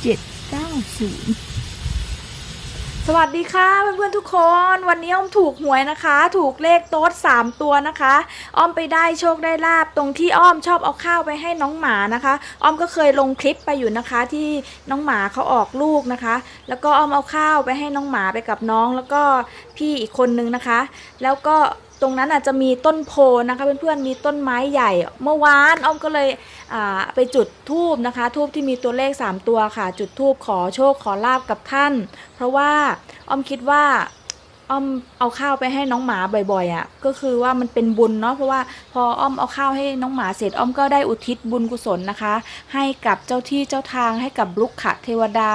เจ็ดเก้าศูนย์สวัสดีค่ะเพื่อนๆทุกคนวันนี้อ้อมถูกหวยนะคะ ถูกเลขโต๊ดสามตัวนะคะ อ้อมไปได้โชคได้ลาบตรงที่อ้อมชอบเอาข้าวไปให้น้องหมานะคะ อ้อมก็เคยลงคลิปไปอยู่นะคะที่น้องหมาเขาออกลูกนะคะ แล้วก็อ้อมเอาข้าวไปให้น้องหมาไปกับน้อง แล้วก็พี่อีกคนนึงนะคะ แล้วก็ ตรงนั้นอาจจะมีต้นโพนะคะเพื่อนๆมีต้นไม้ใหญ่ เมื่อวานอ้อมก็เลยไปจุดทูบนะคะ ทูบที่มีตัวเลข 3 ตัวค่ะ จุดทูบขอโชคขอลาบกับท่าน เพราะว่าอ้อมคิดว่า อ้อมเอาข้าวไปให้น้องหมาบ่อยๆอะ่ะก็คือว่ามันเป็นบุญเนาะเพราะว่าพออ้อมเอาข้าวให้น้องหมาเสร็จอ้อมก็ได้อุทิศบุญกุศลนะคะ ให้กับเจ้าที่เจ้าทางให้กับลุกขะเทวดา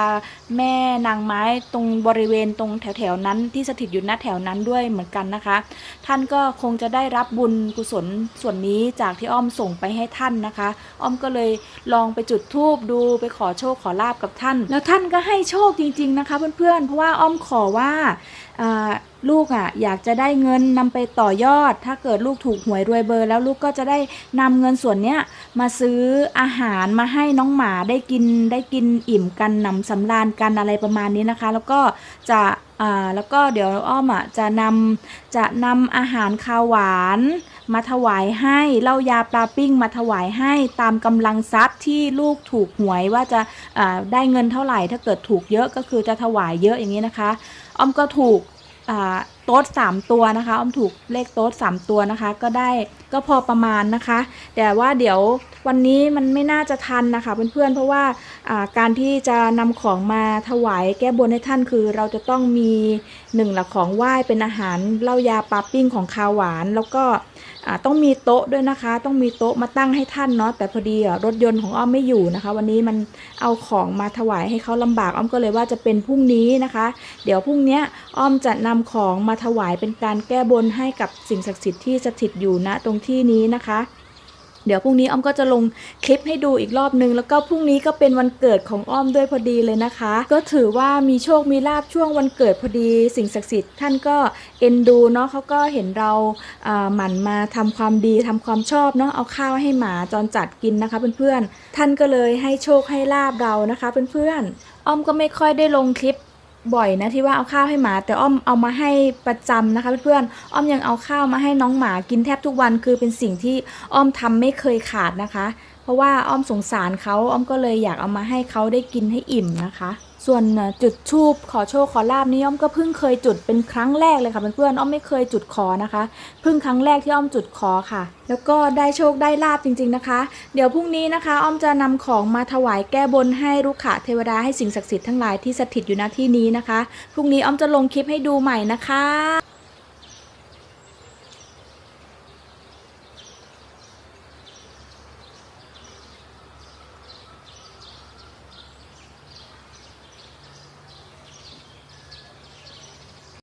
แม่นางไม้ตรงบริเวณตรงแถวๆนั้นที่สถิตอยู่ณแถวนั้นด้วยเหมือนกันนะคะ ท่านก็คงจะได้รับบุญกุศลส่วนนี้จากที่อ้อมส่งไปให้ท่านนะคะ อ้อมก็เลยลองไปจุดธูปดูไปขอโชคขอลาบกับท่าน แล้วท่านก็ให้โชคจริง ๆนะคะ เพื่อนๆเพราะว่าอ้อมขอว่าอ่าลูกอะอยากจะได้เงินนำไปต่อยอด ถ้าเกิดลูกถูกหวยรวยเบอร์ แล้วลูกก็จะได้นำเงินส่วนเนี้ยมาซื้ออาหารมาให้น้องหมาได้กินได้กินอิ่มกันหนำสำราญกันอะไรประมาณนี้นะคะ แล้วก็จะอ่าแล้วก็เดี๋ยวอ้อมอะจะนำจะนำอาหารคาวหวานมาถวายให้เหล้ายาปลาปิ้งมาถวายให้ตามกำลังทรัพย์ที่ลูกถูกหวยว่าจะอ่าได้เงินเท่าไหร่ถ้าเกิดถูกเยอะก็คือจะถวายเยอะอย่างนี้นะคะ อ้อมก็ถูก โต๊ดสามตัวนะคะอ้อมถูกเลขโต๊ดสามตัวนะคะ ก็ได้ก็พอประมาณนะคะ แต่ว่าเดี๋ยววันนี้มันไม่น่าจะทันนะคะเพื่อนๆเพราะว่าการที่จะนำของมาถวายแก้บนให้ท่านคือ เราจะต้องมีหนึ่งหลักของไหว้เป็นอาหารเหล้ายาปลาปิ้งของคาวหวาน แล้วก็ ต้องมีโต๊ะด้วยนะคะ ต้องมีโต๊ะมาตั้งให้ท่านเนาะแต่พอดีอรถยนต์ของอ้อมไม่อยู่นะคะ วันนี้มันเอาของมาถวายให้เขาลำบากอ้อมก็เลยว่าจะเป็นพรุ่งนี้นะคะ เดี๋ยวพรุ่งนี้อ้อมจะนำของมาถวายเป็นการแก้บนให้กับสิ่งศักดิ์สิทธิ์ที่สถิตอยู่ณตรงที่นี้นะคะ เดี๋ยวพรุ่งนี้อ้อมก็จะลงคลิปให้ดูอีกรอบนึง แล้วก็พรุ่งนี้ก็เป็นวันเกิดของอ้อมด้วยพอดีเลยนะคะ ก็ถือว่ามีโชคมีลาบช่วงวันเกิดพอดี สิ่งศักดิ์สิทธิ์ท่านก็เอ็นดูเนาะเขาก็เห็นเราหมั่นมาทำความดีทำความชอบเนาะเอาข้าวให้หมาจรจัดกินนะคะเพื่อนๆท่านก็เลยให้โชคให้ลาบเรานะคะเพื่อนๆอ้อมก็ไม่ค่อยได้ลงคลิป บ่อยนะที่ว่าเอาข้าวให้หมา แต่อ้อมเอามาให้ประจำนะคะเพื่อนๆอ้อมยังเอาข้าวมาให้น้องหมากินแทบทุกวันคือเป็นสิ่งที่อ้อมทำไม่เคยขาดนะคะ เพราะว่าอ้อมสงสารเขาอ้อมก็เลยอยากเอามาให้เขาได้กินให้อิ่มนะคะ ส่วนจุดชูบขอโชคขอลาบนี่อ้อมก็เพิ่งเคยจุดเป็นครั้งแรกเลยค่ะเพื่อนๆอ้อมไม่เคยจุดขอนะคะเพิ่งครั้งแรกที่อ้อมจุดขอค่ะ แล้วก็ได้โชคได้ลาบจริง ๆนะคะ เดี๋ยวพรุ่งนี้นะคะ อ้อมจะนำของมาถวายแก้บนให้ลูกขะเทวดาให้สิ่งศักดิ์สิทธิ์ทั้งหลายที่สถิตอยู่ณที่นี้นะคะพรุ่งนี้อ้อมจะลงคลิปให้ดูใหม่นะคะ